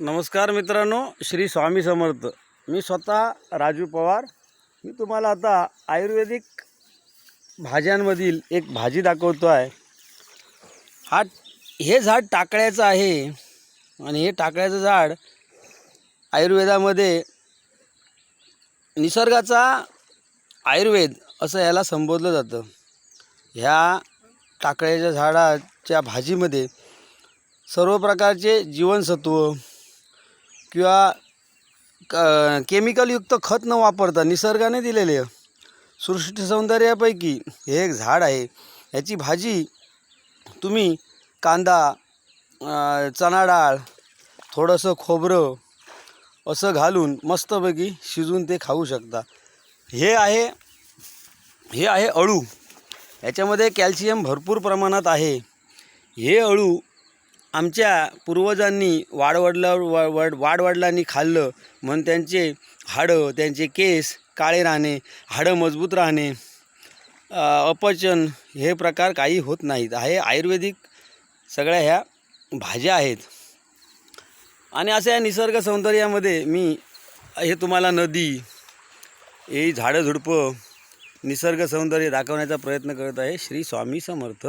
नमस्कार मित्रांनो श्री स्वामी समर्थ. मी स्वतः राजू पवार. मी तुम्हाला आता आयुर्वेदिक भाज्यांमधील एक भाजी दाखवतो आहे. हा हे झाड टाकळ्याचं आहे आणि हे टाकळ्याचं झाड आयुर्वेदामध्ये निसर्गाचा आयुर्वेद असं याला संबोधलं जातं. ह्या टाकळ्याच्या झाडाच्या भाजीमध्ये सर्व प्रकारचे जीवनसत्व किंवा क केमिकलयुक्त खत न वापरता निसर्गाने दिलेले सृष्टी सौंदर्यापैकी हे एक झाड आहे. याची भाजी तुम्ही कांदा चणा डाळ थोडंसं खोबरं असं घालून मस्तपैकी शिजवून ते खाऊ शकता. हे आहे हे आहे अळू. याच्यामध्ये कॅल्शियम भरपूर प्रमाणात आहे. हे अळू आमच्या पूर्वजांनी वाडवडला वा वड वाडवडिलांनी खाल्लं. म्हणून त्यांचे हाडं त्यांचे केस काळे राहणे हाडं मजबूत राहणे अपचन हे प्रकार काही होत नाहीत. हे आयुर्वेदिक सगळ्या ह्या भाज्या आहेत. आणि असं या निसर्ग सौंदर्यामध्ये मी हे तुम्हाला नदी हे झाडं झुडपं निसर्ग सौंदर्य दाखवण्याचा प्रयत्न करत आहे श्री स्वामी समर्थ.